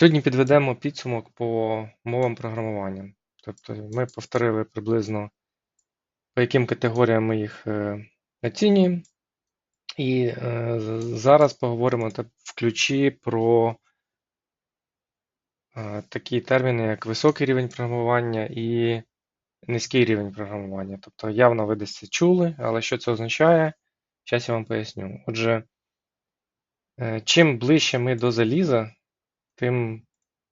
Сьогодні підведемо підсумок по мовам програмування. Тобто ми повторили приблизно, по яким категоріям ми їх е, оцінюємо. І е, зараз поговоримо в ключі про е, такі терміни, як високий рівень програмування і низький рівень програмування. Тобто явно ви десь це чули, але що це означає, зараз я вам поясню. Отже, е, чим ближче ми до заліза, тим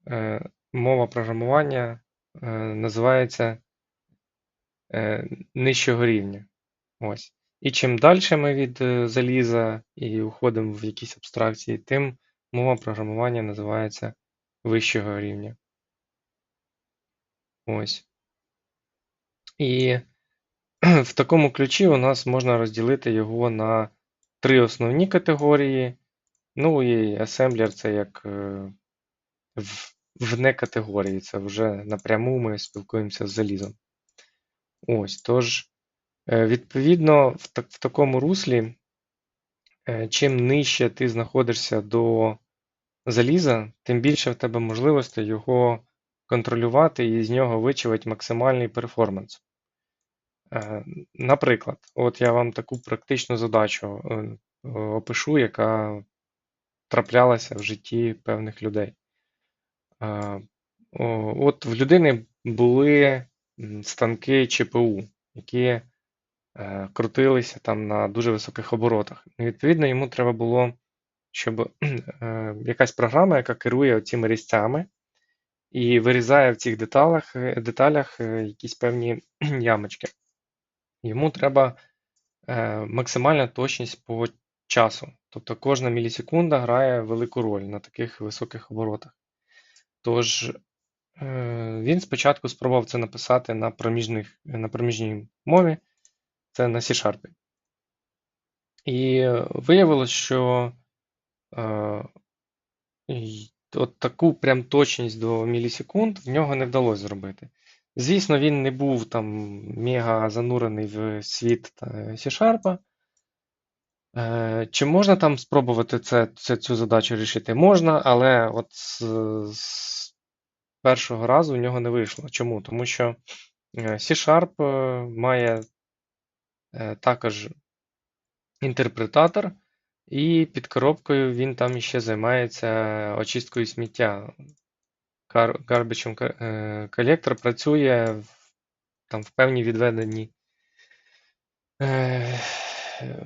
е, мова програмування е, називається е, нижчого рівня. Ось. І чим далі ми від заліза і уходимо в якісь абстракції, тим мова програмування називається вищого рівня. Ось. І в такому ключі у нас можна розділити його на три основні категорії. Ну і асемблер це як в, вне категорії, це вже напряму ми спілкуємося з залізом. Ось, тож, е, відповідно, в, так, в такому руслі, е, чим нижче ти знаходишся до заліза, тим більше в тебе можливостей його контролювати і з нього вичавити максимальний перформанс. Е, Наприклад, от я вам таку практичну задачу опишу, яка траплялася в житті певних людей. От в людини були станки ЧПУ, які е, крутилися там на дуже високих оборотах. І, відповідно, йому треба було, щоб е, якась програма, яка керує цими різцями і вирізає в цих деталях, е, деталях якісь певні ямочки. Йому треба максимальна точність по часу. Тобто кожна мілісекунда грає велику роль на таких високих оборотах. Тож е, він спочатку спробував це написати на проміжних, на проміжній мові, це на C-Sharp. І виявилось, що е, от таку прям точність до мілісекунд в нього не вдалося зробити. Звісно, він не був там мега занурений в світ C-Sharp. Е, Чи можна там спробувати це, це, цю задачу рішити? Можна, але от з, з першого разу у нього не вийшло. Чому? Тому що е, C-Sharp е, має також інтерпретатор, і під коробкою він там ще займається очисткою сміття. Gar- Garbage Collector працює в, там, в певні відведені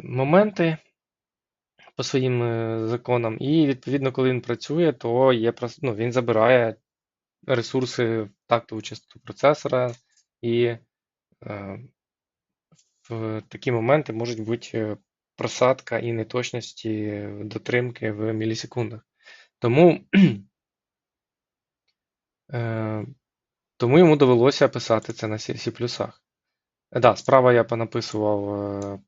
моменти по своїм е, законам. І відповідно, коли він працює, то є ну, він забирає ресурси в тактову частоту процесора, і е, в такі моменти можуть бути е, просадка і неточності дотримки в мілісекундах. Тому, тому йому довелося писати це на C++. Е, Да, справа я понаписував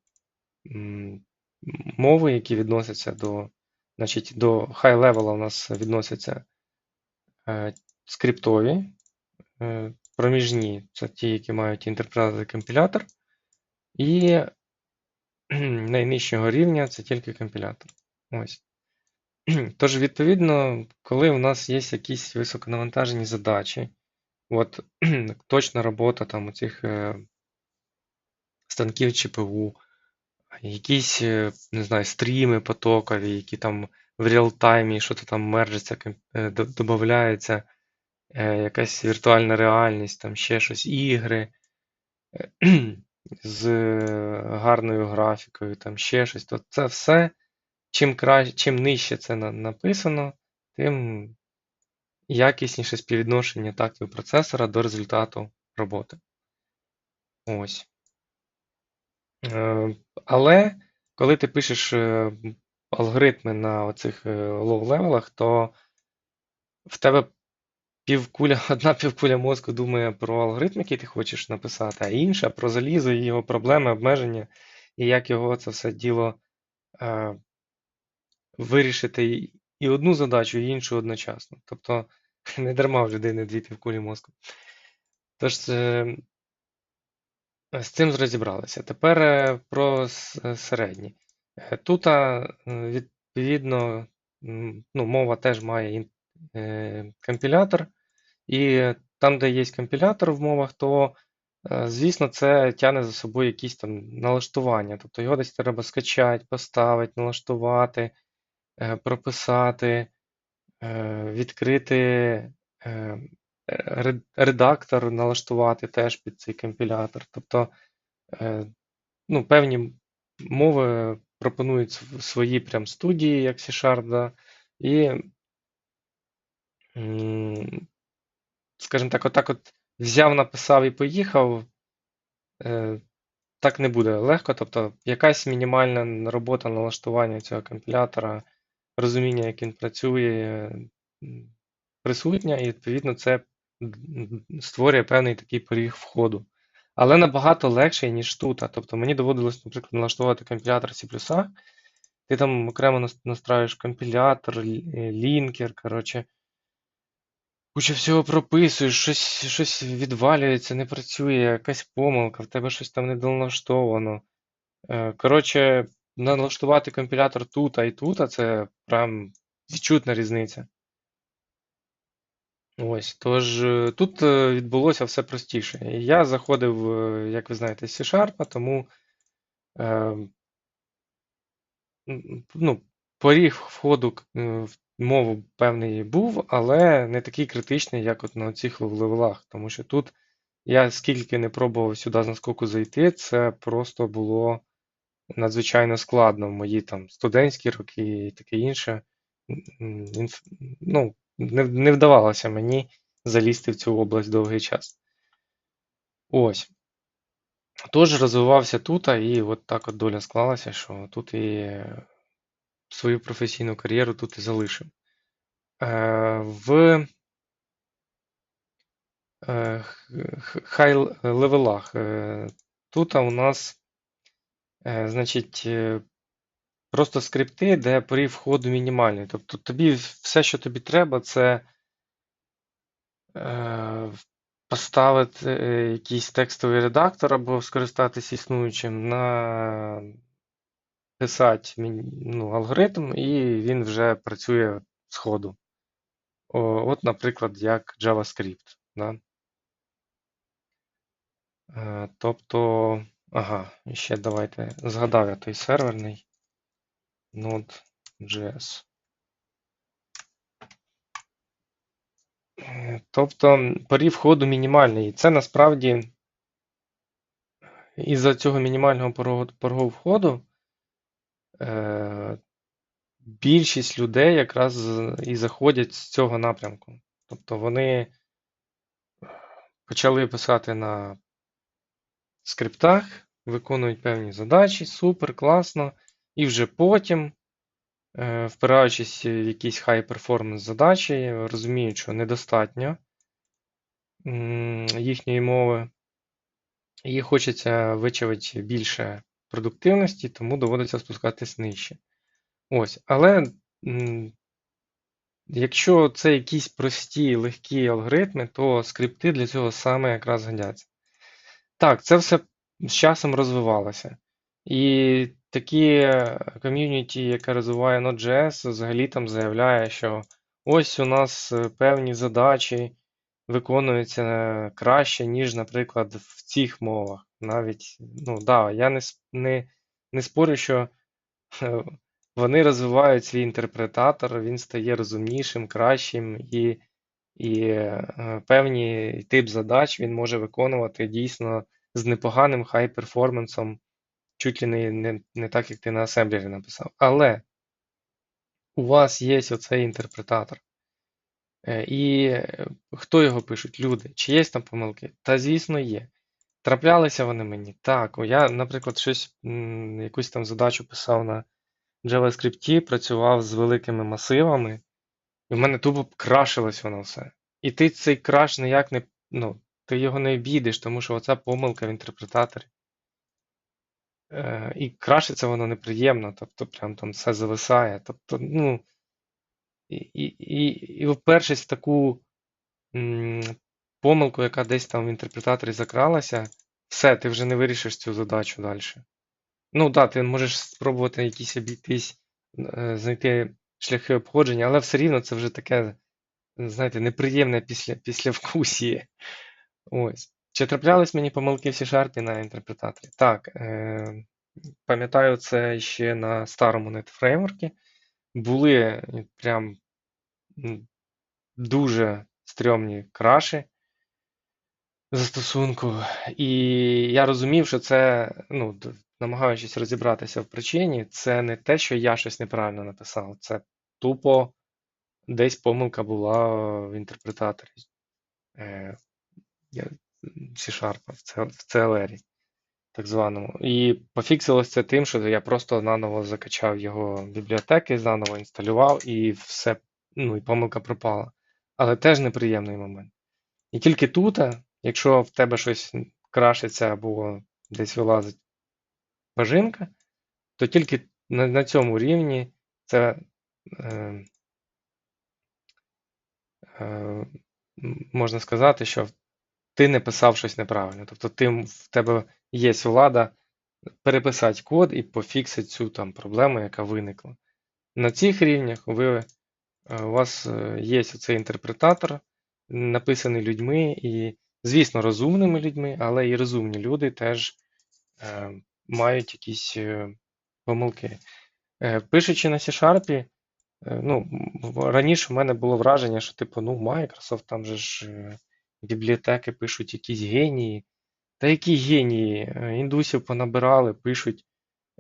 мови, які відносяться до, значить, до high level у нас відносяться е, скриптові, е, проміжні це ті, які мають інтерпретатор компілятор, і найнижчого рівня це тільки компілятор. Ось. Тож, відповідно, коли у нас є якісь високонавантажені задачі, от точна робота там у цих е, станків ЧПУ, якісь, е, не знаю, стріми потокові, які там в реал-таймі що-то там мержиться, е, до- додається, е, якась віртуальна реальність, там ще щось, ігри з гарною графікою, там ще щось. То це все, чим краще, чим нижче це на- написано, тим якісніше співвідношення тактів процесора до результату роботи. Ось. Е, Але коли ти пишеш е, алгоритми на оцих лоу-левелах, то в тебе півкуля, одна півкуля мозку думає про алгоритм, який ти хочеш написати, а інша про залізо його проблеми, обмеження, і як його це все діло е, вирішити і одну задачу, і іншу одночасно. Тобто не дарма в людини дві півкулі мозку. Тож е, з цим розібралися. Тепер е, про е, середні. Е, Тут, е, відповідно, ну, мова теж має е, компілятор. І там, де є компілятор в мовах, то, е, звісно, це тягне за собою якісь там налаштування. Тобто його десь треба скачати, поставити, налаштувати, е, прописати, е, відкрити е, редактор, налаштувати теж під цей компілятор. Тобто, е, ну, певні мови пропонують свої прям студії, як C-Sharp, да, і, скажімо так, отак от взяв, написав і поїхав, е, так не буде легко. Тобто, якась мінімальна робота налаштування цього компілятора, розуміння, як він працює, присутня, і відповідно це створює певний такий поріг входу. Але набагато легше, ніж тут. Тобто мені доводилось, наприклад, налаштувати компілятор C++. Ти там окремо настраюєш компілятор, лінкер, коротше. Куча всього прописуєш, щось, щось відвалюється, не працює, якась помилка, в тебе щось там не доналаштовано. Е, Коротше, налаштувати компілятор тут і тут, це прям відчутна різниця. Ось, тож е, тут е, відбулося все простіше. Я заходив, е, як ви знаєте, з C-Sharp, тому е, ну, поріг входу е, в мову певний був, але не такий критичний, як от на цих левелах. Тому що тут я скільки не пробував сюди з наскоку зайти, це просто було надзвичайно складно в мої там студентські роки і таке інше. М, Ну, не, вдавалося мені залізти в цю область довгий час. Ось. Тож розвивався тут, і от так от доля склалася, що тут і свою професійну кар'єру тут і залишив. Е, В е, хай-левелах е, тут у нас, значить, просто скрипти, де поріг входу мінімальний. Тобто тобі все, що тобі треба, це е, поставити е, якийсь текстовий редактор або скористатися існуючим, написати ну, алгоритм, і він вже працює з ходу. От, наприклад, як JavaScript. Да? Е, Тобто, ага, ще давайте згадав я той серверний Node.js. Е, Тобто поріг входу мінімальний. Це насправді із-за цього мінімального порогу входу е, більшість людей якраз і заходять з цього напрямку. Тобто вони почали писати на скриптах, виконують певні задачі, супер, класно. І вже потім, е, впираючись в якісь high-performance задачі, розуміють, що недостатньо їхньої мови, і хочеться вичавити більше продуктивності, тому доводиться спускатись нижче. Ось, але якщо це якісь прості, легкі алгоритми, то скрипти для цього саме якраз годяться. Так, це все з часом розвивалося. І такі ком'юніті, яке розвиває Node.js, взагалі там заявляє, що ось у нас е, певні задачі виконуються е, краще, ніж, наприклад, в цих мовах. Навіть, ну да, я не, не, не спорю, що е, вони розвивають свій інтерпретатор, він стає розумнішим, кращим, і, і е, певний тип задач він може виконувати дійсно з непоганим хай-перформансом, чуть ли не, не, не так, як ти на асемблері написав. Але у вас є оцей інтерпретатор. Е, І е, хто його пишуть? Люди. Чи є там помилки? Та, звісно, є. Траплялися вони мені? Так. Я, наприклад, щось, якусь там задачу писав на JavaScript, працював з великими масивами, і в мене тупо крашилось воно все. І ти цей краш ніяк не, ну, ти його не обійдеш, тому що оця помилка в інтерпретаторі. Е, І крашиться воно неприємно, тобто прям там все зависає. Тобто, ну, і, і, і, впершись в таку м, помилку, яка десь там в інтерпретаторі закралася, все, ти вже не вирішиш цю задачу далі. Ну так, ти можеш спробувати якісь обійтись, е, знайти шляхи обходження, але все рівно це вже таке знаєте, неприємне після, післявкусіє. Ось. Чи траплялись мені помилки в C-Sharp на інтерпретаторі? Так. Е, пам'ятаю це ще на старому NetFramework. Були прям дуже стрьомні краші застосунку. І я розумів, що це, ну, намагаючись розібратися в причині, це не те, що я щось неправильно написав. Це тупо десь помилка була в інтерпретаторі е, C-Sharp в CLR, так званому. І пофіксилось це тим, що я просто наново закачав його бібліотеки, заново інсталював, і все, ну, і помилка пропала. Але теж неприємний момент. І тільки тут, якщо в тебе щось крашиться або десь вилазить бажинка, то тільки на, на цьому рівні це е, е, можна сказати, що ти не писав щось неправильно. Тобто ти, в тебе є влада переписати код і пофіксити цю там проблему, яка виникла. На цих рівнях ви, е, у вас е, є цей інтерпретатор, написаний людьми, і, звісно, розумними людьми, але і розумні люди теж е, мають якісь е, помилки. Е, Пишучи на C-Sharp, ну, раніше в мене було враження, що типу, ну, Microsoft, там же ж бібліотеки пишуть якісь генії. Та які генії? Е, Індусів понабирали, пишуть.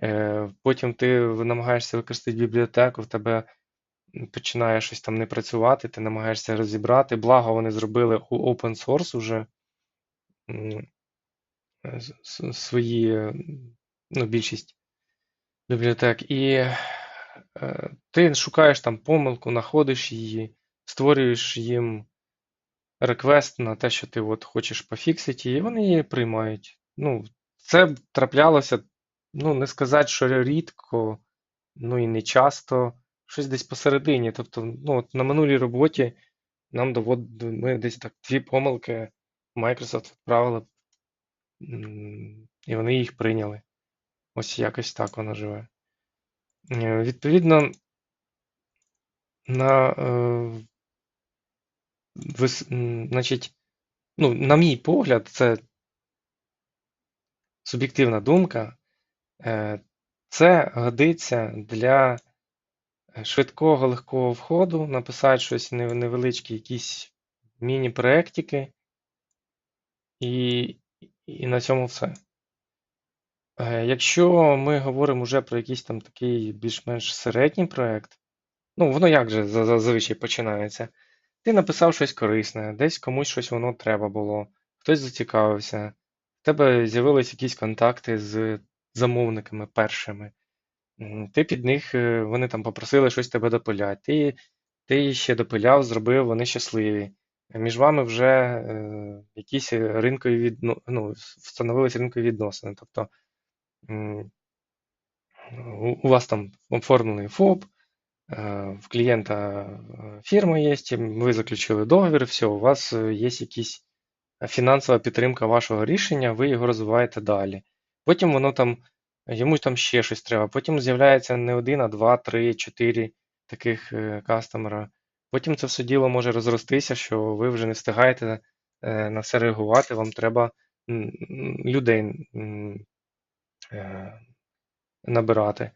Е, Потім ти намагаєшся використати бібліотеку, в тебе починає щось там не працювати, ти намагаєшся розібрати. Благо, вони зробили open source уже свої, ну, більшість бібліотек. І е, ти шукаєш там помилку, знаходиш її, створюєш їм реквест на те, що ти от хочеш пофіксити, і вони її приймають. Ну, це траплялося, ну, не сказати, що рідко, ну і не часто, щось десь посередині. Тобто, ну, от на минулій роботі нам довод... ми десь так дві помилки Microsoft відправили, і вони їх прийняли. Ось якось так воно живе. Е, Відповідно, на, вис... значить, ну, на мій погляд, це суб'єктивна думка, е, це годиться для швидкого, легкого входу, написати щось нев- невеличкі, якісь міні-проектики, і, і на цьому все. Е, Якщо ми говоримо вже про якийсь там такий більш-менш середній проект, ну воно як же зазвичай починається? Ти написав щось корисне, десь комусь щось воно треба було, хтось зацікавився, в тебе з'явились якісь контакти з замовниками першими. Ти під них, е, вони там попросили щось тебе допиляти. Ти, ти ще допиляв, зробив, вони щасливі. Між вами вже е, якісь ринкові відно, ну, встановились ринкові відносини. Тобто у, вас там оформлений ФОП, в клієнта е, фірма є, ви заключили договір, все, у вас є якісь фінансова підтримка вашого рішення, ви його розвиваєте далі. Потім воно там, йому там ще щось треба. Потім з'являється не один, а два, три, чотири таких е, кастомера. Потім це все діло може розростися, що ви вже не встигаєте е, на все реагувати, вам треба людей е, набирати,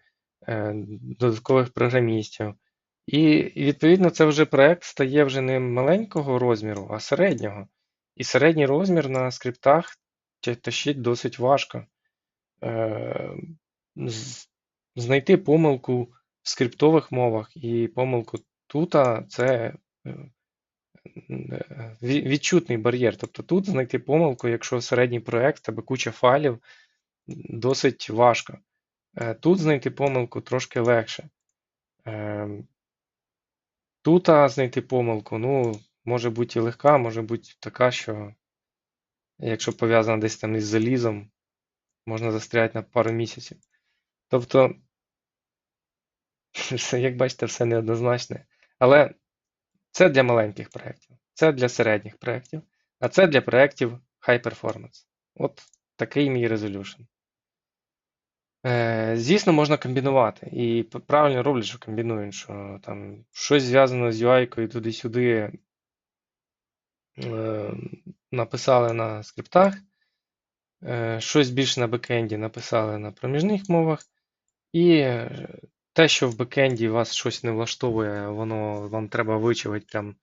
додаткових програмістів. І відповідно це вже проект стає вже не маленького розміру, а середнього. І середній розмір на скриптах тащить досить важко. Е, Знайти помилку в скриптових мовах і помилку тута це е, е, ві- відчутний бар'єр. Тобто тут знайти помилку, якщо середній проект, тебе куча файлів, досить важко. Е, Тут знайти помилку трошки легше. Е, Тут знайти помилку, ну, може бути і легка, може бути така, що якщо пов'язана десь там із залізом, можна застряти на пару місяців. Тобто, як бачите, все неоднозначне. Але це для маленьких проєктів, це для середніх проєктів, а це для проєктів High Performance. От такий мій resolution. Е, Звісно, можна комбінувати. І правильно роблять, що комбінують, що там щось зв'язано з UI-кою туди-сюди е, написали на скриптах, е, щось більше на бекенді написали на проміжних мовах, і е, те, що в бекенді вас щось не влаштовує, воно вам треба вичавити там,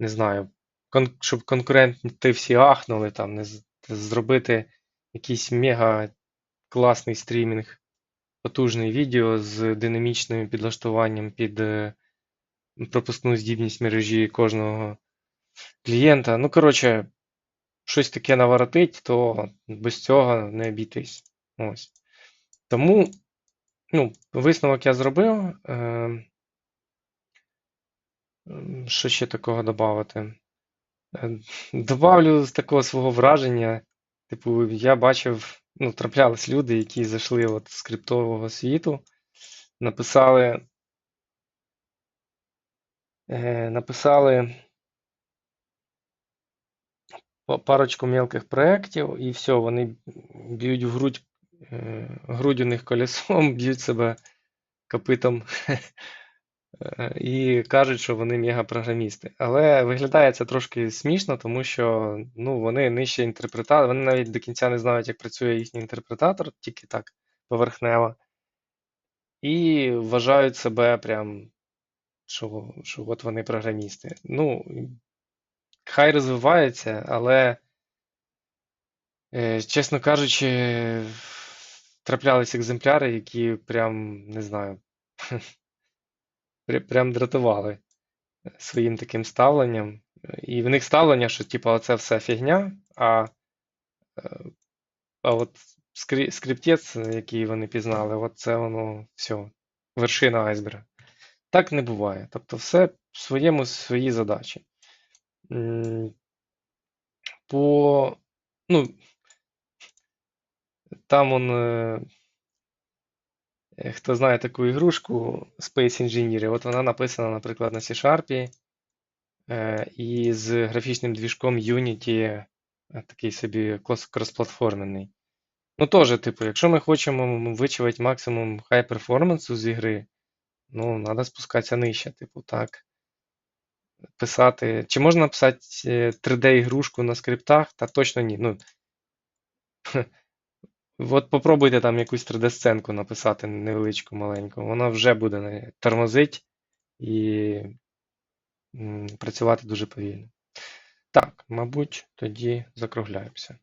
не знаю, кон- щоб конкуренти всі ахнули, там, не з- зробити якийсь мега класний стрімінг, потужний відео з динамічним підлаштуванням під е, пропускну здібність мережі кожного клієнта. Ну, коротше, щось таке наворотить, то без цього не обійтись. Ось. Тому, ну, висновок я зробив. Е, що ще такого додати? Добавлю з такого свого враження. Типу, я бачив, ну, траплялись люди, які зайшли от з криптового світу, написали, е, написали парочку мелких проєктів, і все, вони б'ють в грудь, е, грудь у них колесом, б'ють себе копитом і кажуть, що вони мегапрограмісти. Але виглядає це трошки смішно, тому що ну, вони нижче інтерпретатор, вони навіть до кінця не знають, як працює їхній інтерпретатор, тільки так поверхнево. І вважають себе прям, що, що от вони програмісти. Ну, хай розвивається, але, е, чесно кажучи, траплялись екземпляри, які прям, не знаю, прям дратували своїм таким ставленням. І в них ставлення, що типу, оце все фігня, а, е, а от скриптець, який вони пізнали, от це воно все, вершина айсберга. Так не буває. Тобто все в своєму свої задачі. По, ну, там он, е, е, хто знає таку ігрушку Space Engineer, от вона написана, наприклад, на C-Sharp е, і з графічним двіжком Unity, е, такий собі кросплатформений. Ну, теж, типу, якщо ми хочемо вичавити максимум хай перформансу з ігри, ну, треба спускатися нижче, типу, так. Писати. Чи можна написати е, 3D-ігрушку на скриптах? Та точно ні. Ну, от попробуйте там якусь 3D-сценку написати невеличку, маленьку. Вона вже буде тормозить і працювати дуже повільно. Так, мабуть, тоді закругляємося.